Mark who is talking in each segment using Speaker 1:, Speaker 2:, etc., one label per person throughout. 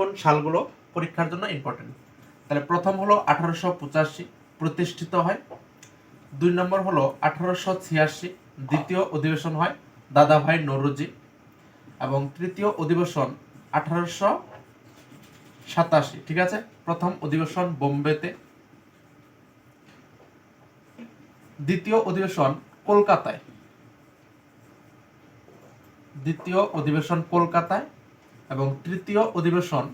Speaker 1: কোন সালগুলো পরীক্ষার জন্য ইম্পর্টেন্ট তাহলে প্রথম হলো আঠারোশো পঁচাশি, প্রতিষ্ঠিত হয়। দুই নম্বর হলো আঠারোশো ছিয়াশি, দ্বিতীয় অধিবেশন হয় দাদাভাই নৌরুজি। এবং তৃতীয় অধিবেশন আঠারোশো সাতাশি, ঠিক আছে? প্রথম অধিবেশন বোম্বেতে। দ্বিতীয় অধিবেশন কলকাতায়। দ্বিতীয় অধিবেশন কলকাতায়। এবং তৃতীয় অধিবেশন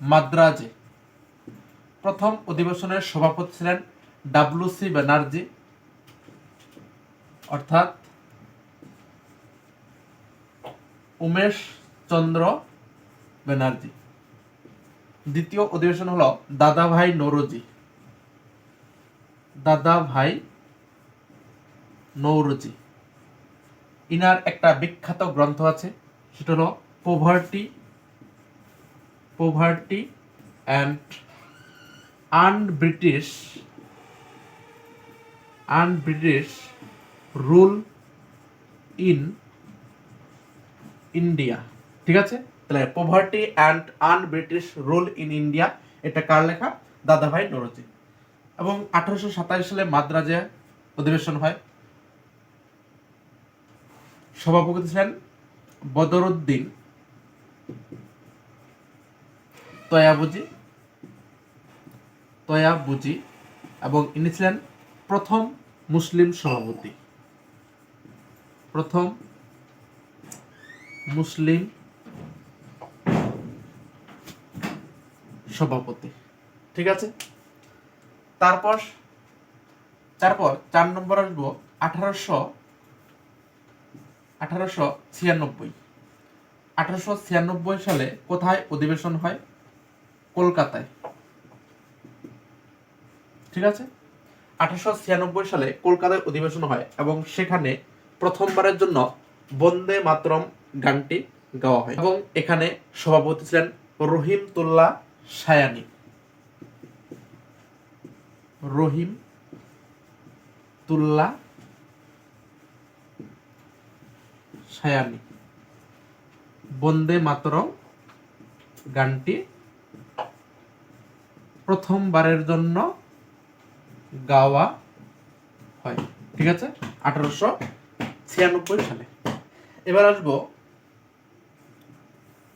Speaker 1: মাদ্রাজে। প্রথম অধিবেশনের সভাপতি ছিলেন ডাব্লিউ সি ব্যানার্জি। অর্থাৎ উমেশ চন্দ্র ব্যানার্জি। দ্বিতীয় অধিবেশন হলো দাদাভাই নৌরজি। দাদাভাই নৌরজি। ইনার একটা বিখ্যাত গ্রন্থ আছে, সেটা হলো poverty poverty and un British un British rule in India ঠিক আছে? তাহলে poverty and un British rule in India এটা কার লেখা? দাদাভাই নরজি। এবং আঠারোশো সাতাশ সালে মাদ্রাজে অধিবেশন হয়। সভাপতি ছিলেন বদরুদ্দিন তয়াবুজি তয়াবুজি এবং ইনি ছিলেন প্রথম মুসলিম সভাপতি। প্রথম মুসলিম সভাপতি। ঠিক আছে? তারপর তারপর চার নম্বর আসব আঠারোশো আঠারোশো ছিয়ানব্বই। আঠারোশো ছিয়ানব্বই সালে কোথায় অধিবেশন হয়? কলকাতায়। ঠিক আছে? আঠারোশো ছিয়ানব্বই সালে কলকাতায় অধিবেশন হয় এবং সেখানে প্রথমবারের জন্য বন্দে মাতরম গানটি গাওয়া হয় এবং এখানে সভাপতি ছিলেন রহিম তুল্লাহ সায়ানি। রহিম তুল্লাহ সায়ানি। বন্দে মাতরম গানটি প্রথমবারের জন্য গাওয়া হয়, ঠিক আছে? আঠারোশো ছিয়ানব্বই সালে। এবার আসব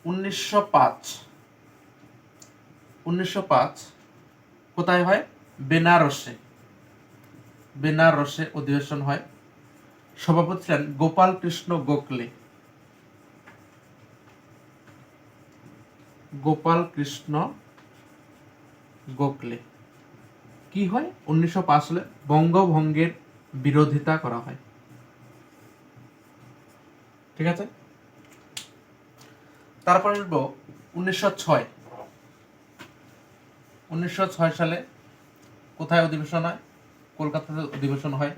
Speaker 1: উনিশশো পাঁচ। উনিশশো পাঁচ কোথায় হয়? বেনারসে। বেনারসে অধিবেশন হয়। সভাপতি ছিলেন গোপাল কৃষ্ণ গোখলে। গোপাল কৃষ্ণ গোখলে। কি হয়? উনিশশো পাঁচ সালে বঙ্গভঙ্গের বিরোধিতা করা হয়। ঠিক আছে? তারপর উনিশশো ছয়। উনিশশো ছয় সালে কোথায় অধিবেশন হয়? কলকাতাতে অধিবেশন হয়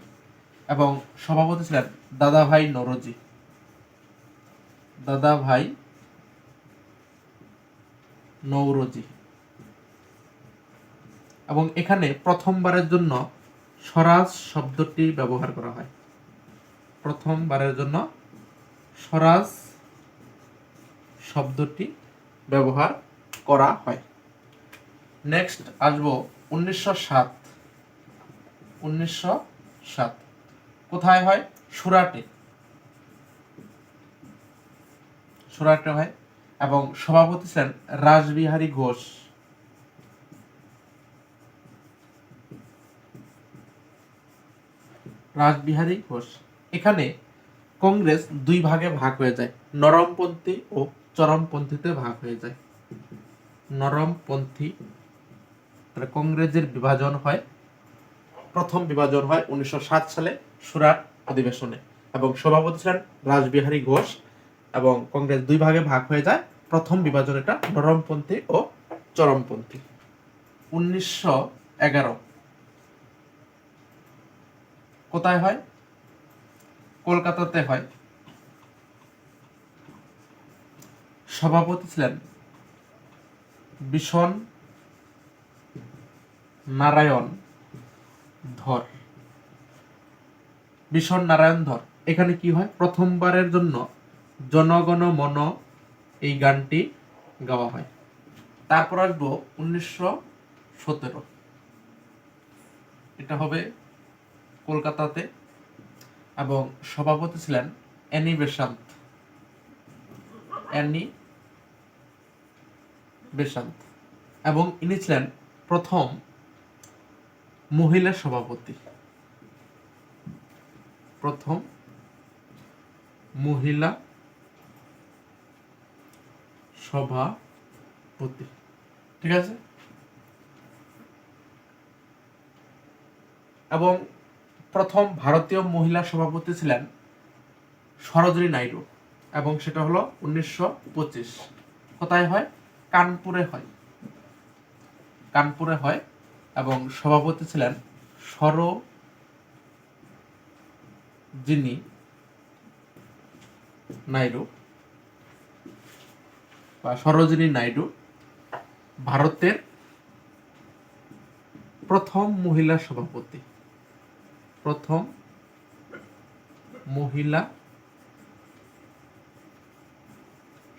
Speaker 1: এবং সভাপতি ছিলেন দাদাভাই নরজি। দাদাভাই নৌরজি। এবং এখানে প্রথমবারের জন্য স্বরাজ শব্দটি ব্যবহার করা হয়। প্রথমবারের জন্য স্বরাজ শব্দটি ব্যবহার করা হয়। নেক্সট আসব উনিশশো সাত। উনিশশো সাত। কোথায় হয়? সুরাটে। সুরাটে হয় এবং সভাপতি ছিলেন রাসবিহারী ঘোষ। রাসবিহারী ঘোষ। এখানে কংগ্রেস দুই ভাগে ভাগ হয়ে যায়। নরমপন্থী ও চরমপন্থীতে ভাগ হয়ে যায়। নরমপন্থী কংগ্রেসের বিভাজন হয়। প্রথম বিভাজন হয় উনিশশো সাত সালে সুরাট অধিবেশনে এবং সভাপতি ছিলেন রাসবিহারী ঘোষ এবং কংগ্রেস দুই ভাগে ভাগ হয়ে যায়। প্রথম বিভাজন এটা নরমপন্থী ও চরমপন্থী। উনিশশো এগারো কোথায় হয়? কলকাতাতে হয়। সভাপতি ছিলেন ভীষণ নারায়ণ ধর। ভীষণ নারায়ণ ধর। এখানে কি হয়? প্রথমবারের জন্য জনগণ মন এই গানটি গাওয়া হয়। তারপর আসব উনিশশো সতেরো। এটা হবে কলকাতাতে এবং সভাপতি ছিলেন অ্যানি বেসান্ত অ্যানি বেসান্ত এবং ইনি ছিলেন প্রথম মহিলা সভাপতি। প্রথম মহিলা সভাপতি। ঠিক আছে? এবং প্রথম ভারতীয় মহিলা সভাপতি ছিলেন সরোজিনী নাইডু এবং সেটা হলো উনিশশো পঁচিশ। কোথায় হয়? কানপুরে হয়। কানপুরে হয় এবং সভাপতি ছিলেন সরোজিনী নাইডু বা সরোজিনী নাইডু ভারতের প্রথম মহিলা সভাপতি। প্রথম মহিলা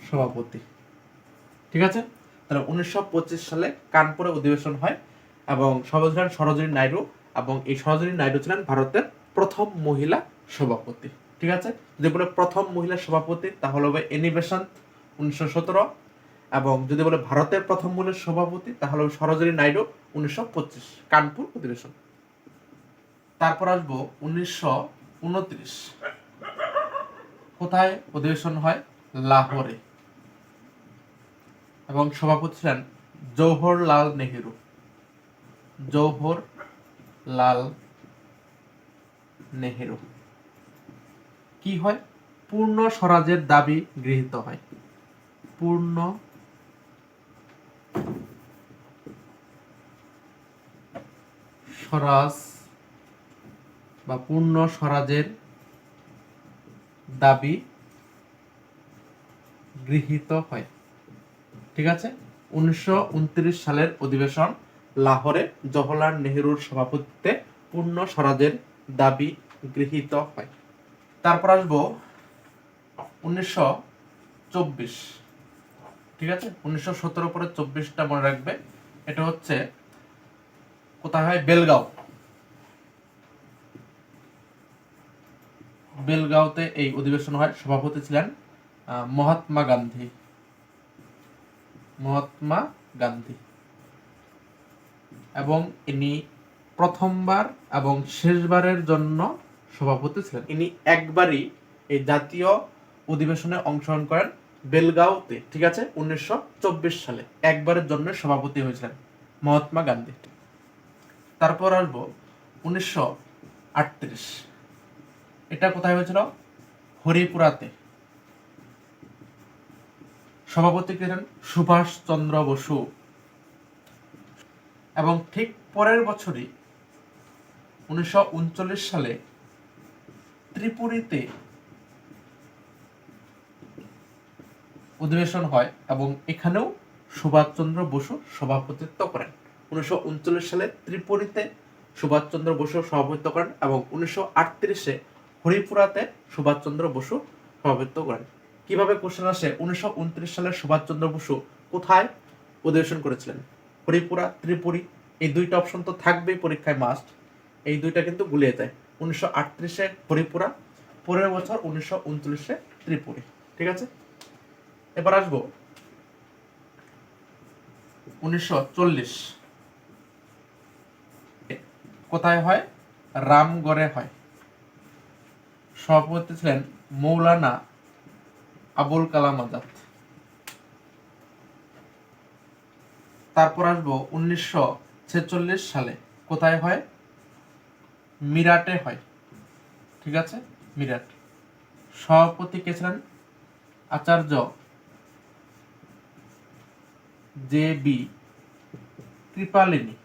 Speaker 1: সভাপতি। ঠিক আছে? তাহলে উনিশশো সালে কানপুরে অধিবেশন হয় এবং ছিলেন সরোজিনী নাইডু এবং এই সরোজিনী নাইডু ছিলেন ভারতের প্রথম মহিলা সভাপতি। ঠিক আছে? যদি বলে প্রথম মহিলা সভাপতি, তাহলে হবে এনি উনিশশো সতেরো এবং যদি বলে ভারতের প্রথম মহিলা সভাপতি, তাহলে সরোজিনী নাইডু উনিশশো পঁচিশ, কানপুর অধিবেশন। তারপর আসব উনিশশো কোথায় অধিবেশন হয়? লাহোরে। এবং সভাপতি ছিলেন জওহরলাল নেহেরু। জওহর লাল নেহেরু। কি হয়? পূর্ণ স্বরাজের দাবি গৃহীত হয়। পূর্ণ স্বরাজ বা পূর্ণ স্বরাজের দাবি গৃহীত হয়। ঠিক আছে? উনিশশো উনত্রিশ সালের অধিবেশন লাহোরে জওহরলাল নেহেরুর সভাপতিত্বে পূর্ণ স্বরাজের দাবি গৃহীত হয়। তারপর আসব উনিশশো চব্বিশ। ঠিক আছে? উনিশশো সতেরো পরে চব্বিশটা মনে রাখবে। এটা হচ্ছে কোথায় হয়? বেলগাঁও। বেলগাঁওতে এই অধিবেশন হয়। সভাপতি ছিলেন মহাত্মা গান্ধী। মহাত্মা গান্ধী। এবং ইনি প্রথমবার এবং শেষবারের জন্য সভাপতি ছিলেন। ইনি একবারই এই জাতীয় অধিবেশনে অংশগ্রহণ করেন বেলগাঁওতে, ঠিক আছে? উনিশশো চব্বিশ সালে একবারের জন্য সভাপতি হয়েছিলেন মহাত্মা গান্ধী। তারপর আসব উনিশশো আটত্রিশ। এটা কোথায় হয়েছিল? হরিপুরাতে। সভাপতি ছিলেন? সুভাষ চন্দ্র বসু। এবং ঠিক পরের বছরই উনিশশো উনচল্লিশ সালে ত্রিপুরীতে অধিবেশন হয় এবং এখানেও সুভাষচন্দ্র বসু সভাপতিত্ব করেন। উনিশশো উনচল্লিশ সালে ত্রিপুরীতে সুভাষচন্দ্র বসু সভাপতিত্ব করেন এবং উনিশশো আটত্রিশে হরিপুরাতে সুভাষচন্দ্র বসু সভাপতিত্ব করেন। কীভাবে কোশ্চেন আসে? উনিশশো উনত্রিশ সালে সুভাষচন্দ্র বসু কোথায় অধিবেশন করেছিলেন? হরিপুরা, ত্রিপুরী, এই দুইটা অপশন তো থাকবেই, পরীক্ষায় মাস্ট এই দুইটা কিন্তু গুলিয়ে যায়। উনিশশো আটত্রিশে হরিপুরা, পরের বছর উনিশশো উনত্রিশে ত্রিপুরী। ঠিক আছে? এবার আসব। উনিশশো চল্লিশ কোথায় হয়? রামগড়ে হয়। সভাপতি ছিলেন মৌলানা আবুল কালাম আজাদ। তারপর আসব উনিশশো ছেচল্লিশ সালে। কোথায় হয়? মিরাটে হয়। ঠিক আছে? মিরাট। সভাপতি কে ছিলেন? আচার্য জে বি কৃপালিনী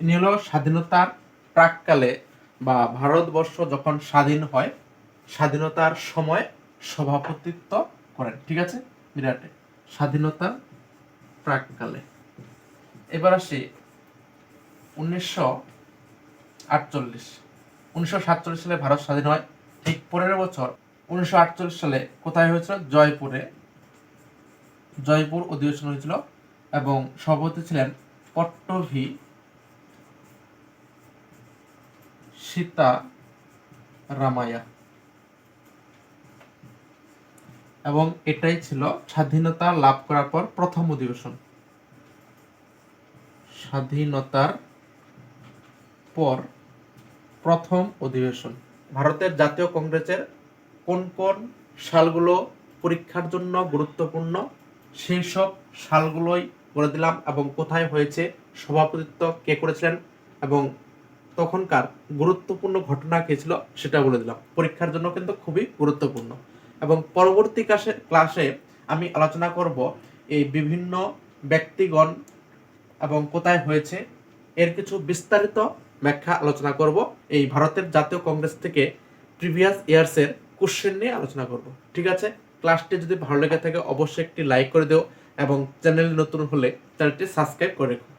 Speaker 1: ইনি হলো স্বাধীনতার প্রাককালে বা ভারতবর্ষ যখন স্বাধীন হয়, স্বাধীনতার সময় সভাপতিত্ব করেন। ঠিক আছে? বিরাটে। স্বাধীনতার প্রাককালে। এবার আসি উনিশশো আটচল্লিশ। উনিশশো সাতচল্লিশ সালে ভারত স্বাধীন হয়। ঠিক পনেরো বছর উনিশশো আটচল্লিশ সালে কোথায় হয়েছিল? জয়পুরে। জয়পুর অধিবেশন হয়েছিল এবং সভাপতি ছিলেন পট্টভি সীতা রামায়া এবং এটাই ছিল স্বাধীনতা লাভ করার পর প্রথম অধিবেশন। স্বাধীনতার পর প্রথম অধিবেশন। ভারতের জাতীয় কংগ্রেসের কোন কোন সালগুলো পরীক্ষার জন্য গুরুত্বপূর্ণ, সেই সব সালগুলোই বলে দিলাম এবং কোথায় হয়েছে, সভাপতিত্ব কে করেছিলেন এবং তখনকার গুরুত্বপূর্ণ ঘটনা কে ছিল সেটা বলে দিলাম। পরীক্ষার জন্য কিন্তু খুবই গুরুত্বপূর্ণ। এবং পরবর্তী ক্লাসে ক্লাসে আমি আলোচনা করব এই বিভিন্ন ব্যক্তিগণ এবং কোথায় হয়েছে এর কিছু বিস্তারিত ব্যাখ্যা আলোচনা করব। এই ভারতের জাতীয় কংগ্রেস থেকে প্রিভিয়াস ইয়ার্সের কোশ্চেন নিয়ে আলোচনা করব। ঠিক আছে? ক্লাসটি যদি ভালো লেগে থাকে, অবশ্যই একটি লাইক করে দিও এবং চ্যানেল নতুন হলে চ্যানেলটি সাবস্ক্রাইব করে রেখো।